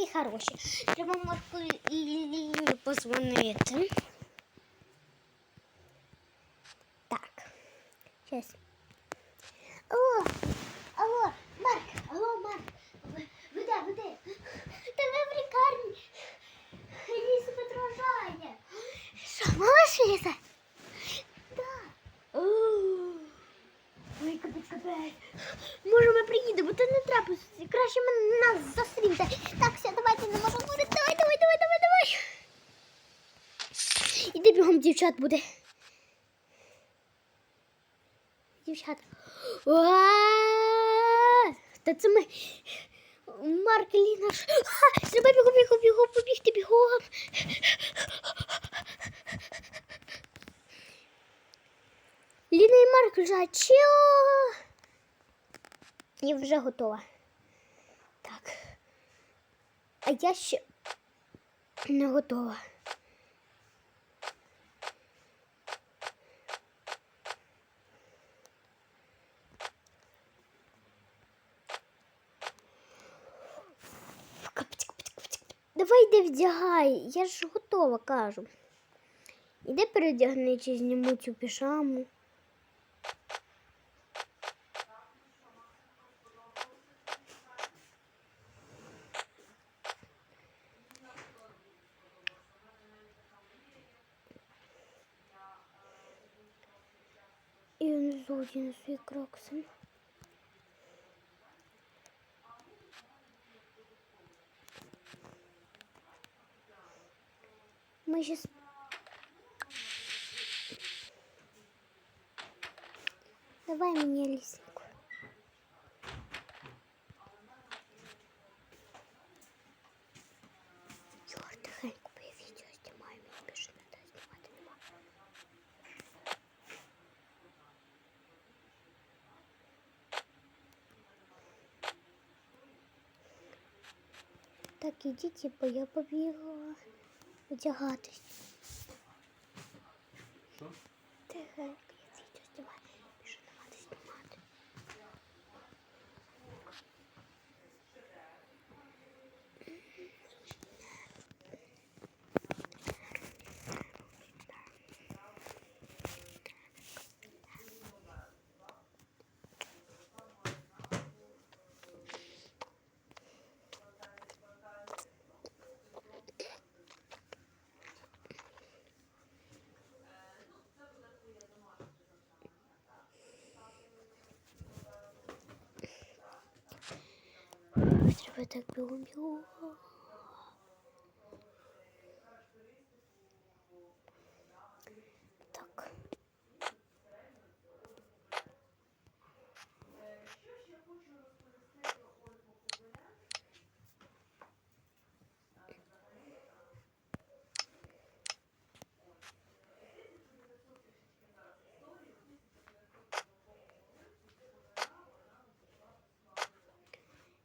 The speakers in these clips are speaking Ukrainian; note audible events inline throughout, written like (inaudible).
маски хороші. Треба Марку Лілію позвонити. Так. Сейчас. Алло, алло, Марк, алло, Марк. Ви, де, ви де? Ви в лікарні. Ліса подражає. Що, малыш Ліса? Да. Ой, капець, капець. Може, ми приїдемо, та не треба. Краще ми нас зустрінете. Так, все, давайте не можемо бути. Давай, давай, давай, давай, давай. Іди бігом, дівчат буде. Дівчата. Та це ми. Марк Ліна. Треба бігом, бігом, бігом, побігти бігом. Ліна і вже готова. Так. А я ще не готова. Давай йди вдягай, я ж готова, кажу. Іди передягни чи зніму цю пішаму. І він злодій на свої крокси. Мы сейчас... Давай мне лисеньку. Ідіть, бо я побігла одягатись. Що? Тихенько, Треба так бігом бігом. Так.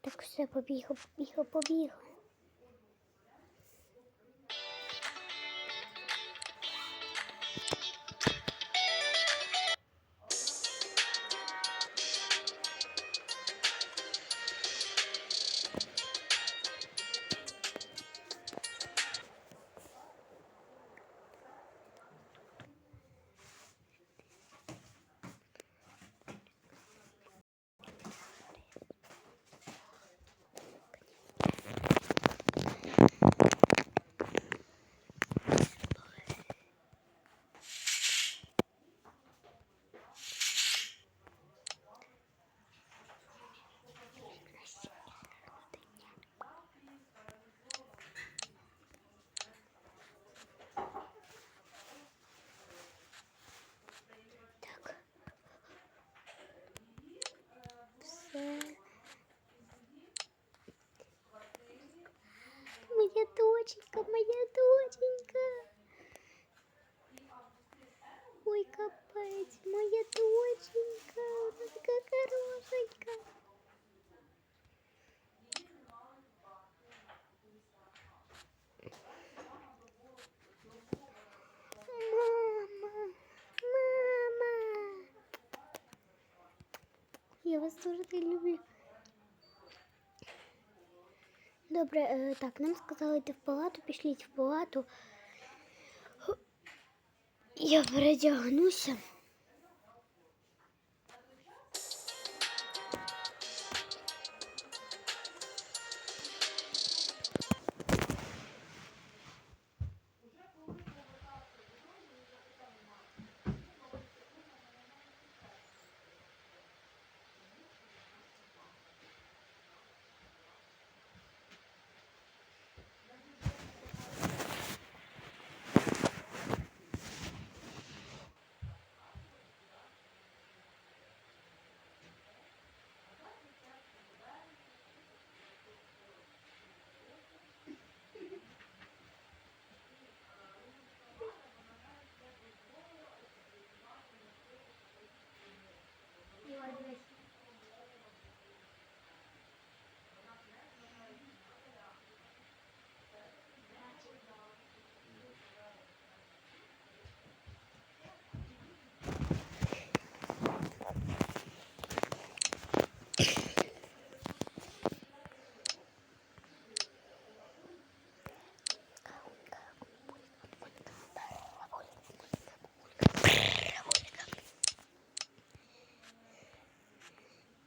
Так все, побігла, побігла, побігла. Вас дуже люблю. Добре, е, так, нам сказали йти в палату, пішліть в палату. Я передягнуся.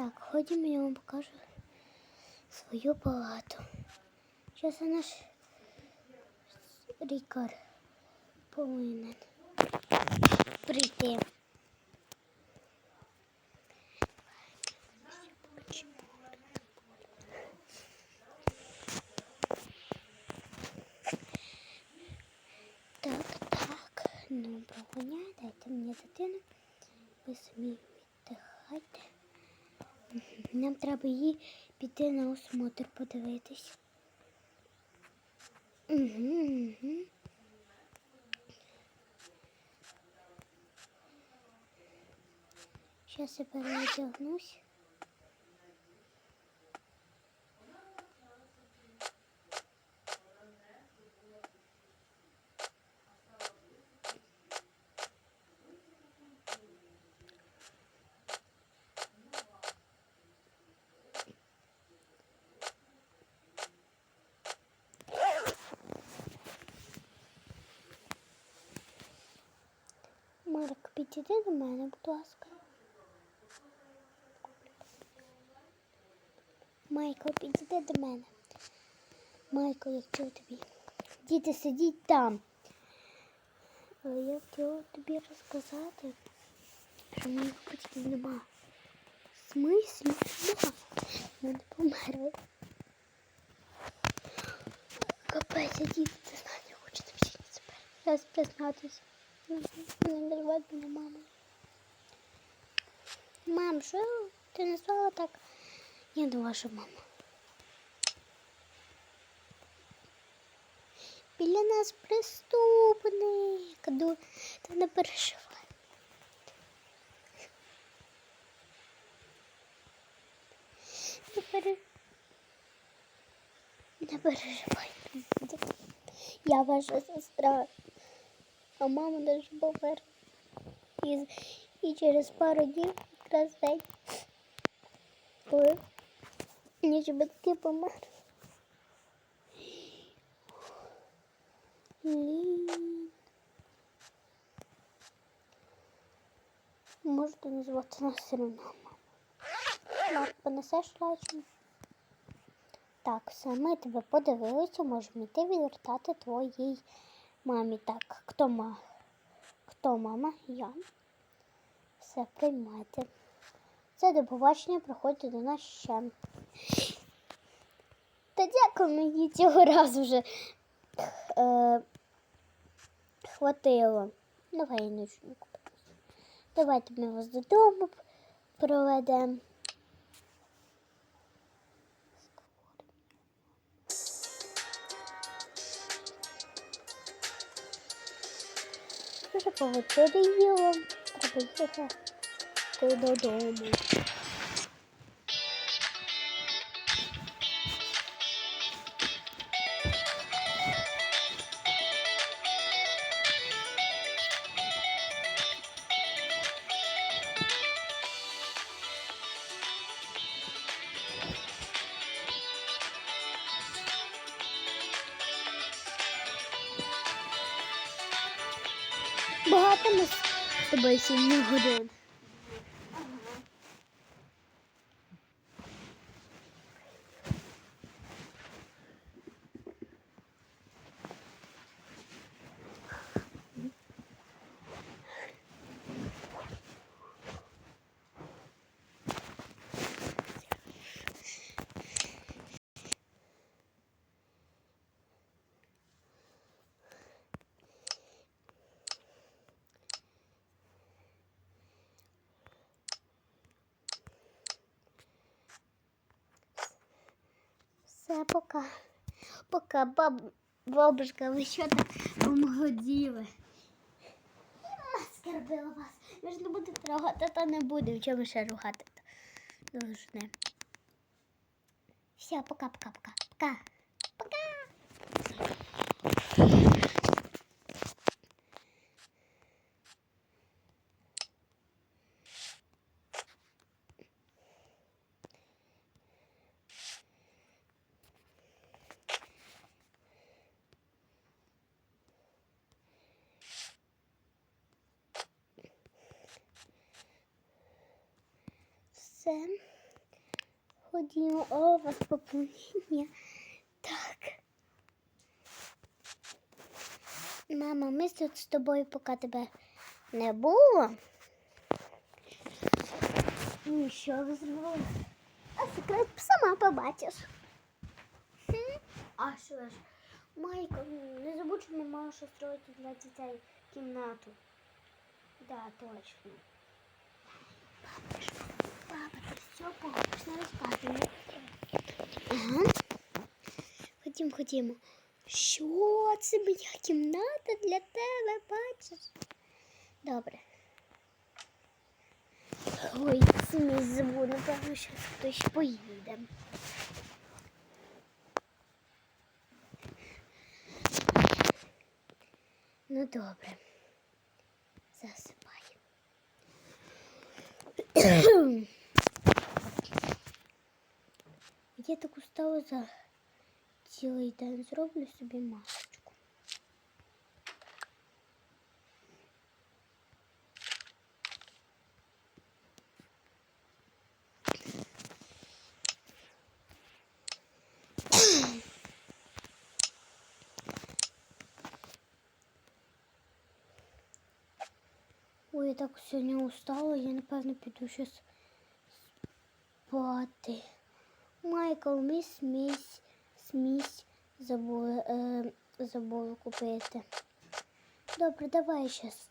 Так, ходімо, я вам покажу свою палату. Зараз наш лікар повинен прийти. Так, так, доброго дня, дайте мені дитину. Ви самі віддихайте. Нам треба її піти на осмотр подивитись. Угу, угу. Зараз я переодягнусь. Підійди до мене, будь ласка. Майкл, підійди до мене. Майкл, я хотіла тобі. Діти, сидіть там. Е, Я хотіла тобі розказати, що моїх батьків нема. В смислі нема. Вони померли. Капець, я діти, тобі ще не себе. Зараз признатися. Не назвати мене мамою. Мам, що ти назвала так? Я не ваша мама. Біля нас преступник. Та не переживай. Не, пере... не переживай. Я ваша сестра. А мама даже померла. І, і через пару днів якраз день, коли ніж батьки. Блін. Можете назвати нас все одно. Марк, понесеш лачну? Так, все, ми тебе подивилися, можемо йти відвертати твоїй мамі. Так, хто ма? Хто мама? Я. Все, приймайте. Це до побачення, приходьте до нас ще. Та дякую мені цього разу вже е, хватило. Давай я куплю. Давайте ми вас додому проведемо. Вже повечеріло, треба їхати додому. Багато ми з тобою сьогодні годин. Все, пока. Пока, баб... бабушка, ви що так умгоділи? Я оскорбила вас. Ви ж не будете ругати, то не буде. Чому ще ругати? Должне. Все, пока, пока, пока. Пока. Пока. Все. Ходімо, о, вас поповнення. Так. Мама, ми тут з тобою, поки тебе не було. Що ви зробили? А секрет сама побачиш. А що ж? Майко, не забудь, що маємо ще строїти для дітей кімнату. Да, точно. Папа, все помниш, не розказуй. Ага. Ходім, ходімо. Що це моя кімната для тебе, бачиш? Добре. Ой, це мій звук, напевно, що хтось поїде. Ну добре. Засипай. Я так устала за цілий день. Зроблю собі масочку. Ой, я так сьогодні устала, я напевно піду щось спати. Майкл, ми смісь, смісь забули, е, забули купити. Добре, давай щас.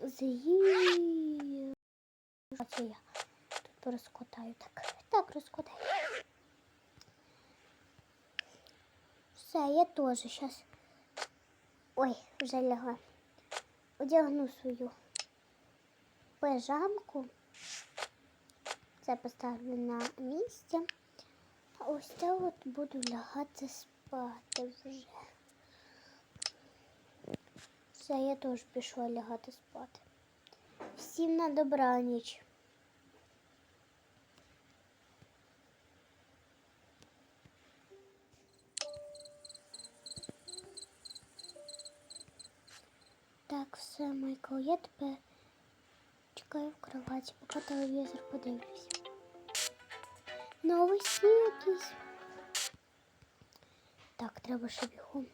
З'їм. А це я тут розкотаю. Так, так розкотаю. Все, я теж щас. Ой, вже лягла. Одягну свою пижамку. Це поставлю на місце. Ось це от буду лягати спати вже. Все, я теж пішла лягати спати. Всім на добраніч. Так, все, Майкл, я тебе чекаю в кроваті, поки телевізор подивлюсь. Новості якісь. Так, треба ще бігом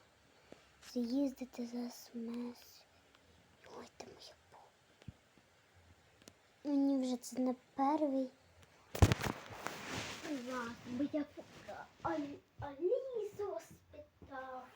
з'їздити за смс. Ой, ти моя бо. Мені вже це не перший. Ладно, бо я. Алісу спитав.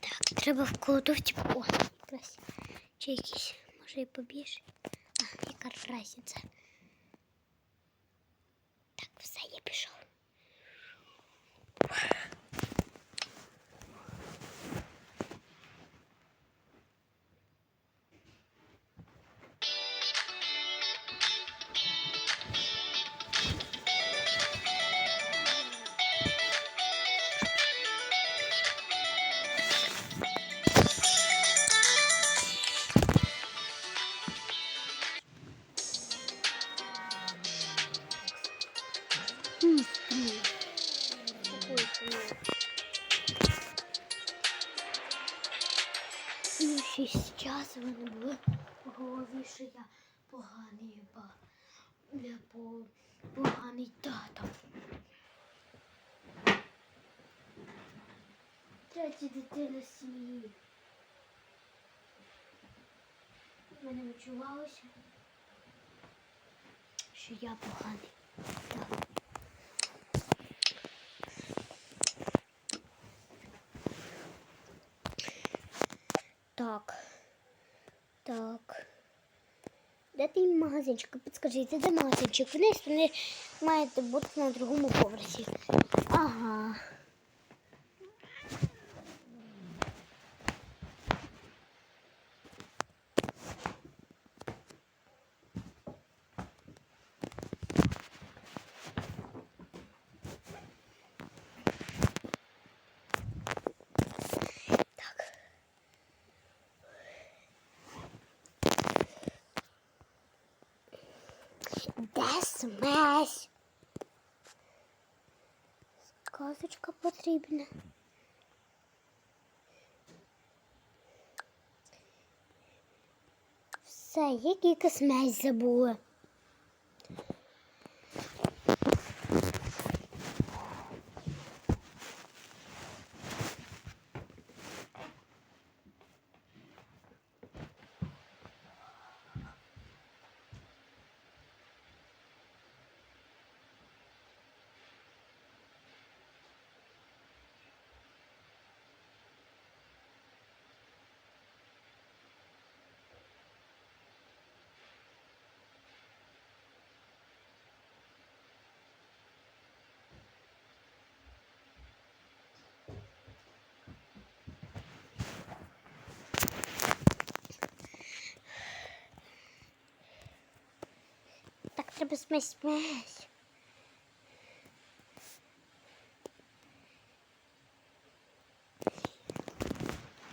Так, треба в кладовці. О, якраз. Чи якісь, може і побільше. А, яка разниця. Поганий ба. Я по, поганий тато. Третя дитина сім'ї. Мене відчувалося, що я поганий. Так. Так. Так. Ти магазинчик? Підскажіть, де магазинчик? Вниз вони маєте бути на другому поверсі. Ага. Де смесь? Сказочка потрібна. Все, я кілька смесь забула. Треба смесь смесь.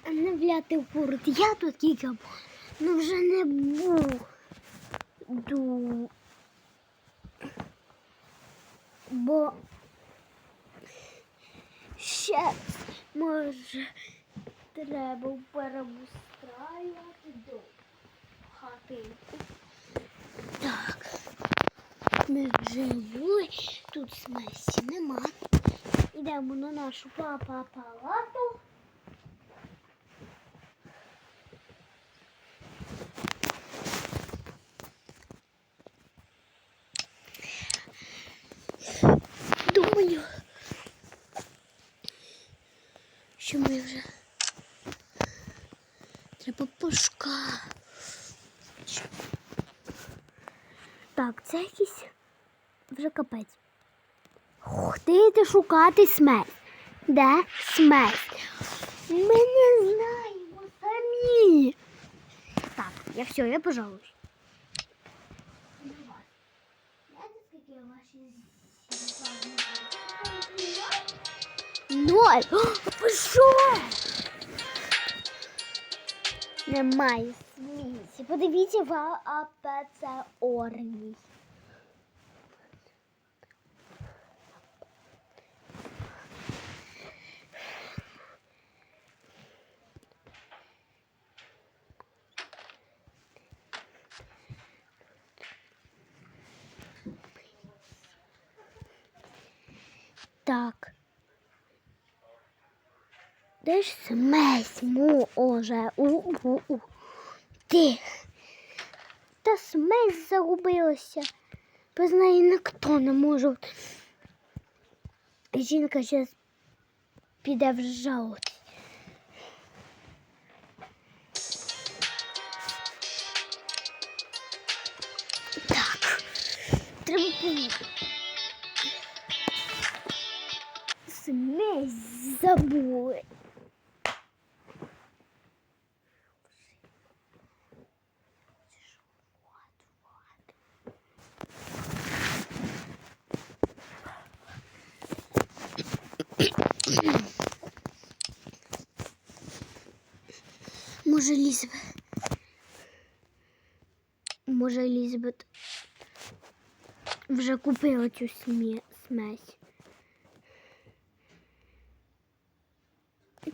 Не вляти в порт. Я тут був. ну вже не буду. Бо ще може треба перебустраювати до хатинку. Так. Ми вже були, тут смесі нема. Йдемо на нашу папа палату. Думаю, що ми вже треба пошка. Так, це якийсь вже капець. Ходити шукати смерть. Де смерть? Ми не знаємо самі. Так, я все, я пожалуюсь. Ноль! (gasps) Що? Немає смісі. Подивіться в АПЦ Орній. Так. Де ж смесь може? У, у, у. Ти. Та смесь загубилася. Неї ніхто не може. Жінка зараз піде в жалость. Так. Треба поїхати. Смесь забули. Може, Елізабет. Може, Елізабет вже купила цю смі- смесь.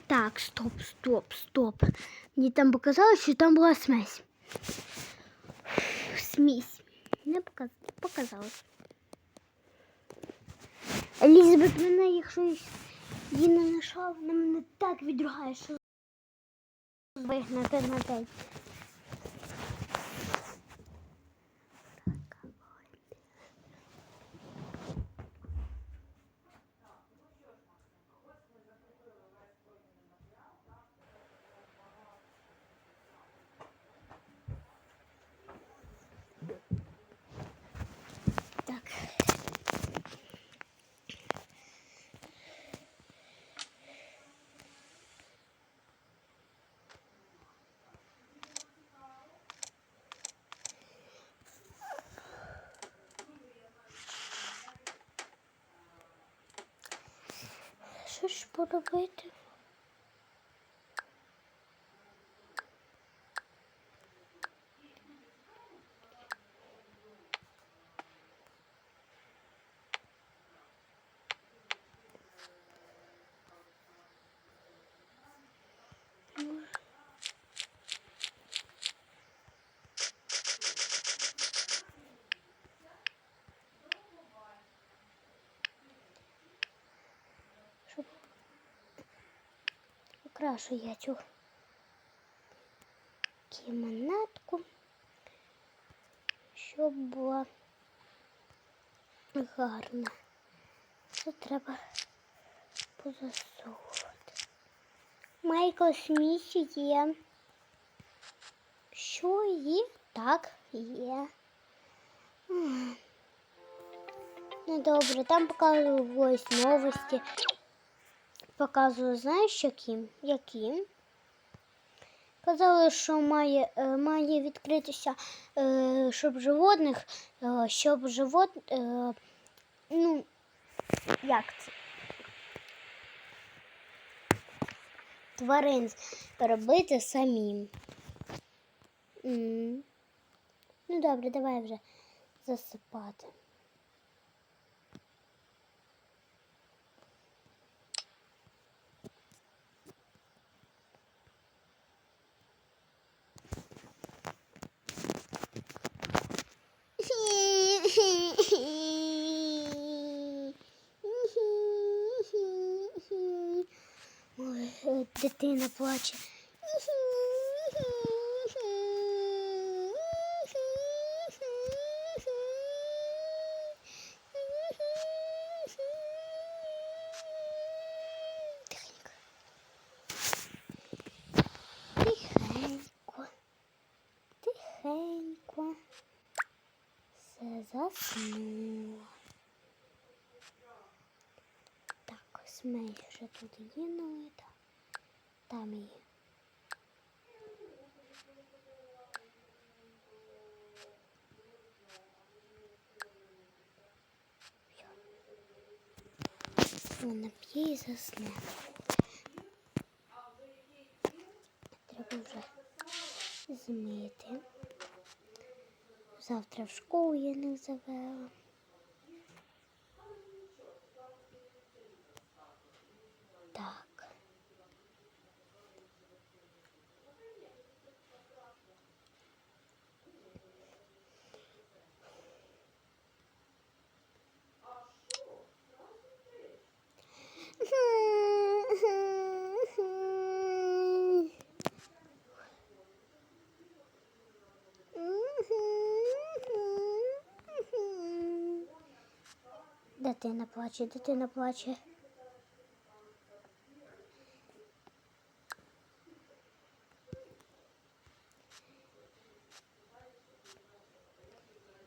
Так, стоп, стоп, стоп. Мені там показали, що там була смесь. Смесь. Не показ... показалось. Елізабет мене, якщо її не знайшла, вона мене так відругає, що вигнати на день. Так. Що ж поробити? Щоб окрашу я цю кімнатку, щоб була гарна. Це треба позасовувати. Майкл Сміт є. Що є? Так, є. Ну добре, там показувались новості. Показую, знаєш, яким? Яким? Казали, що має, е, має відкритися, е, щоб животних, е, щоб живот, ну, як це? Тварин робити самим. Ну добре, давай вже засипати. Дитина плаче. Тихенько. Тихенько. Все заснуло. Так, смей вже тут є, і так. Там є. Вона п'є і засне. Треба вже змити. Завтра в школу я не завела. Так. Дитина плаче, дитина плаче.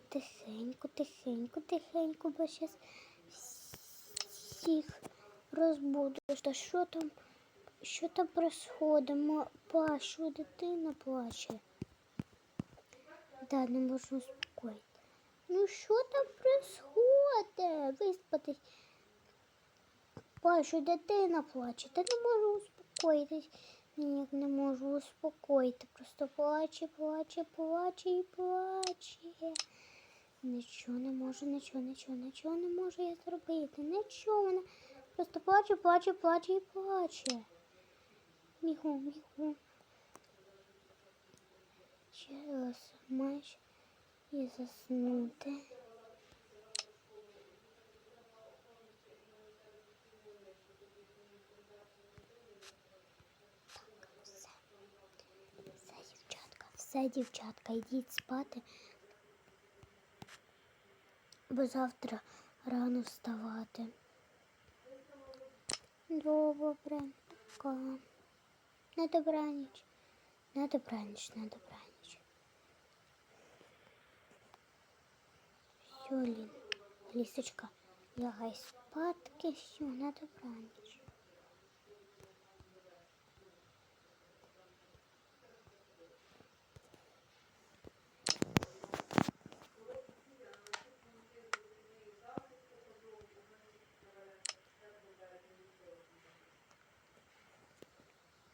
Тихенько, тихенько, тихенько, бо зараз всіх розбудеш. Та що там, що там происходить? Па, дитина плаче? Да, не можу успокоїти. Ну що там происходить? Виспатись. Па, що дитина плаче. Та не можу успокоїтись. Ніяк не можу успокоїти. Просто плаче, плаче, плаче і плаче. Нічого не можу, нічого, нічого, нічого не можу я зробити. Нічого вона просто плаче, плаче, плаче і плаче. бігом, бігом. Ще раз маєш і заснути. Так, все. Все, дівчатка, все, дівчатка, йдіть спати. Бо завтра рано вставати. Добре. На добраніч. На добраніч, на добраніч. Все, Лін. Лісочка, лягай спадки, все, на добраніч.